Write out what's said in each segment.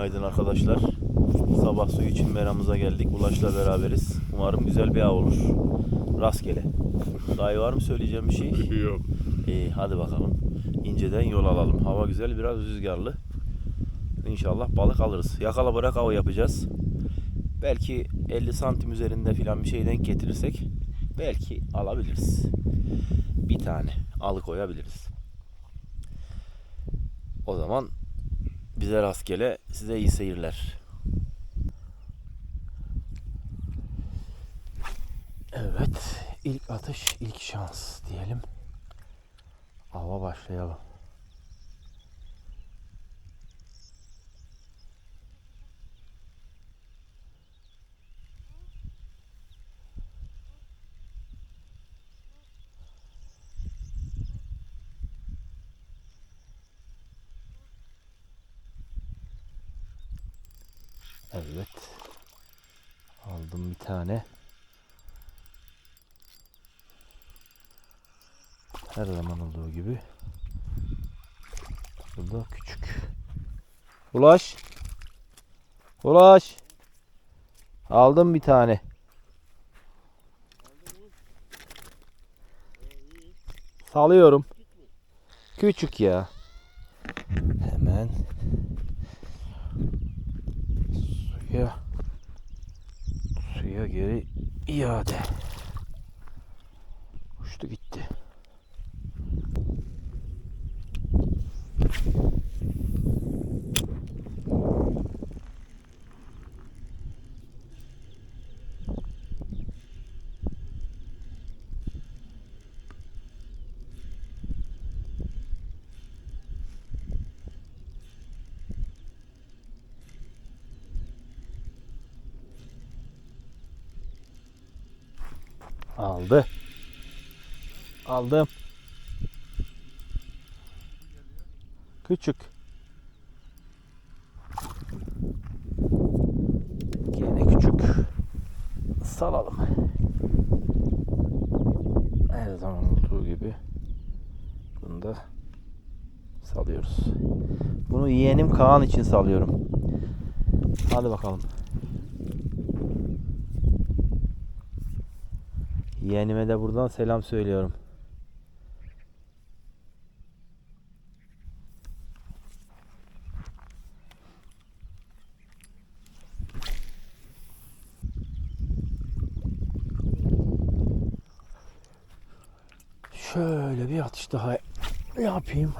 Günaydın arkadaşlar. Sabah suyu için meramıza geldik. Ulaş'la beraberiz. Umarım güzel bir av olur. Rastgele. Dayı var mı söyleyeceğim bir şey? Yok. İyi hadi bakalım. İnceden yol alalım. Hava güzel biraz rüzgarlı. İnşallah balık alırız. Yakala bırak avı yapacağız. Belki 50 santim üzerinde filan bir şey denk getirirsek belki alabiliriz. Bir tane alıkoyabiliriz. O zaman bize rastgele size iyi seyirler. Evet, ilk atış, ilk şans diyelim. Ava başlayalım. Evet. Aldım bir tane. Her zaman olduğu gibi. Bu da küçük. Ulaş. Ulaş. Aldım bir tane. Salıyorum. Küçük ya. Hemen suya suya geri iade. Uçtu gitti. Aldı. Aldım. Küçük. Gene küçük. Salalım. Her zaman olduğu gibi bunu da salıyoruz. Bunu yeğenim Kaan için salıyorum. Hadi bakalım. Yeğenime de buradan selam söylüyorum. Şöyle bir atış daha yapayım.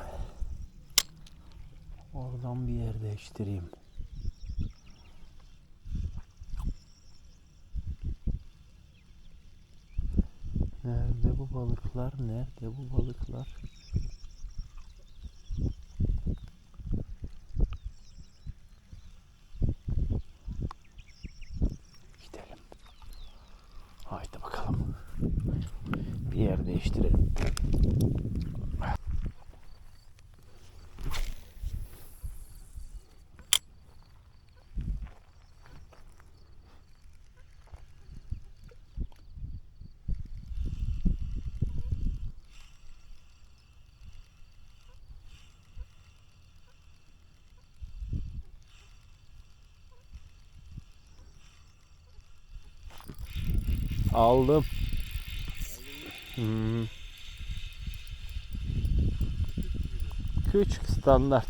Oradan bir yer değiştireyim. Nerede balıklar? Nerede bu balıklar? Gidelim. Haydi bakalım. Bir yer değiştirelim. Aldım. Hmm. Küçük standart.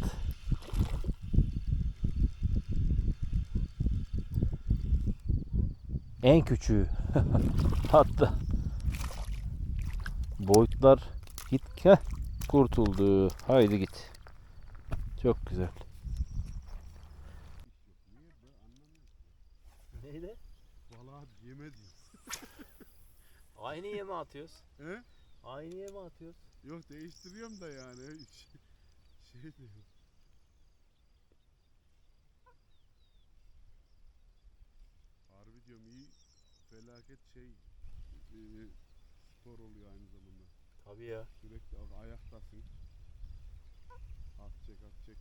En küçüğü. Hatta boyutlar git Heh, kurtuldu. Haydi git. Çok güzel. Neydi? Balığa yeme diyor. Aynı yeme atıyoruz. He? Aynı yeme atıyoruz. Yok değiştiriyorum da yani. Şey diyor. Harbi diyorum iyi felaket şey e, spor oluyor aynı zamanda. Tabii ya. Sürekli ay- ayaktasın. At çek at çek.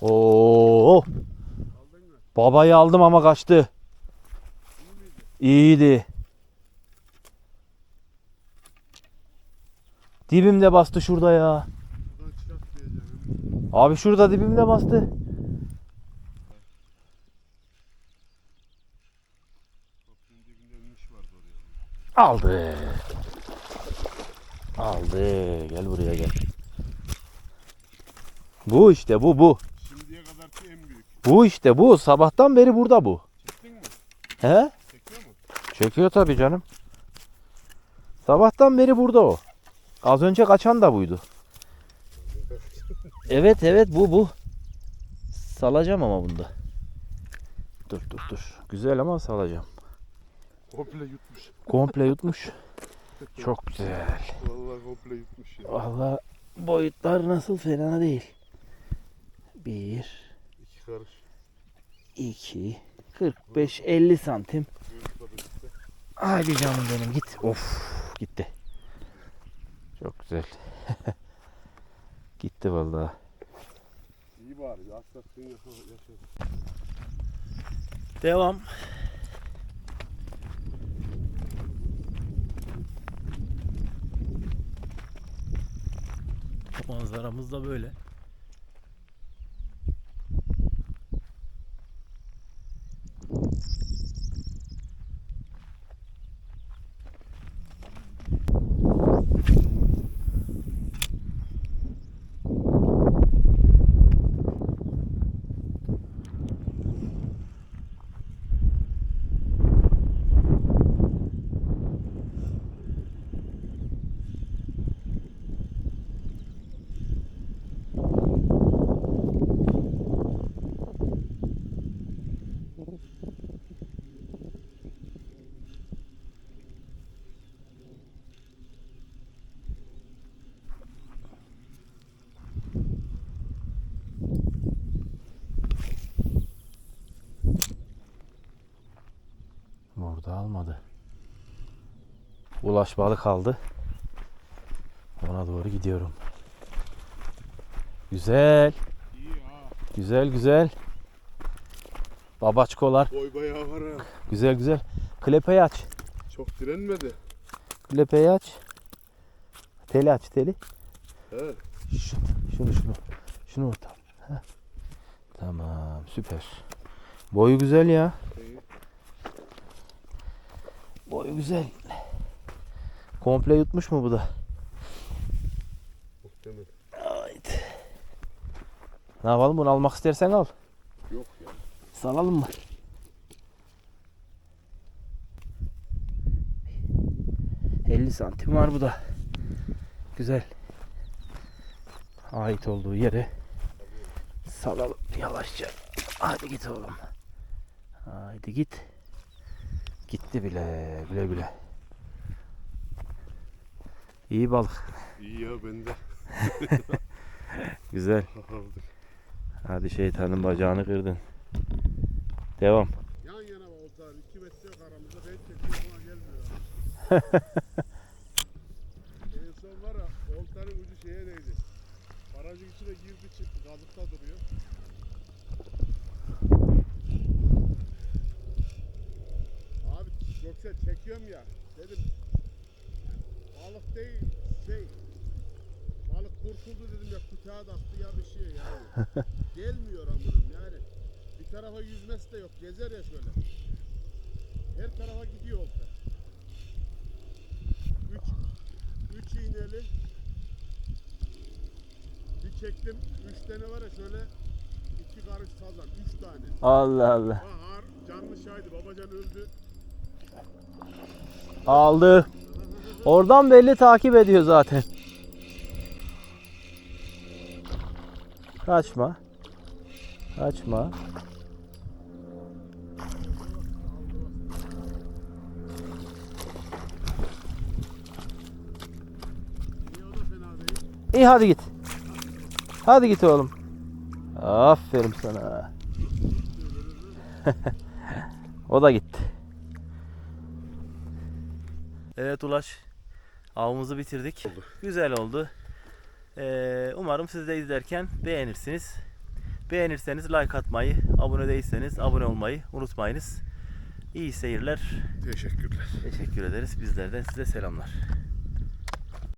Oo. Babayı aldım ama kaçtı. İyiydi. Dibimde bastı şurada ya. Abi şurada dibimde bastı. Aldı. Aldı. Gel buraya gel. Bu işte bu bu. Bu işte bu. Sabahtan beri burada bu. Çektin mi? He? Çekiyor mu? Çekiyor tabii canım. Sabahtan beri burada o. Az önce kaçan da buydu. Evet evet bu bu. Salacağım ama bunda. Dur dur dur. Güzel ama salacağım. Komple yutmuş. Komple yutmuş. Çok güzel. Vallahi komple yutmuş ya. Valla boyutlar nasıl fena değil. Bir, İki karış. İki, 45, 50 santim. Haydi canım benim git. Of gitti. Çok güzel. gitti vallahi. İyi bari. Yaşadın. Devam. Manzaramız da böyle. Burada almadı. Ulaş balık aldı. Ona doğru gidiyorum. Güzel. Güzel güzel. Babaçkolar. Boy bayağı var ha. Güzel güzel. Klepeyi aç. Çok direnmedi. Klepeyi aç. Teli aç teli. Şu, şunu şunu. Şunu orta. Heh. Tamam süper. Boyu güzel ya. İyi. Boyu güzel. Komple yutmuş mu bu da? Muhtemel. Haydi. Ne yapalım bunu almak istersen al. Yok ya. Salalım mı? ...50 santim var bu da. Güzel. Ait olduğu yere... ...salalım yavaşça. Hadi git oğlum. Haydi git. Gitti bile. Güle güle. İyi balık. İyi ya bende. Güzel. Hadi şeytanın bacağını kırdın. Devam. Yan yana oltalar 2 metre aramızda ben çekiyorum ama gelmiyor. en son var ya oltanın ucu şeye değdi. Barajın içine girdi çıktı kazıkta duruyor. Abi yoksa çekiyorum ya dedim balık değil şey balık kurtuldu dedim ya kutağa taktı ya bir şey yani. Gelmiyor amınım yani. Bir tarafa yüzmesi de yok. Gezer ya şöyle. Her tarafa gidiyor olta. Üç, üç iğneli. Bir çektim. Üç tane var ya şöyle. iki karış sazan. Üç tane. Allah Allah. Bahar canlı şahidi. Babacan öldü. Aldı. Oradan belli takip ediyor zaten. Kaçma. Kaçma. İyi hadi git. Hadi git oğlum. Aferin sana. o da gitti. Evet Ulaş. Avımızı bitirdik. Güzel oldu. Ee, umarım siz de izlerken beğenirsiniz. Beğenirseniz like atmayı, abone değilseniz abone olmayı unutmayınız. İyi seyirler. Teşekkürler. Teşekkür ederiz. Bizlerden size selamlar.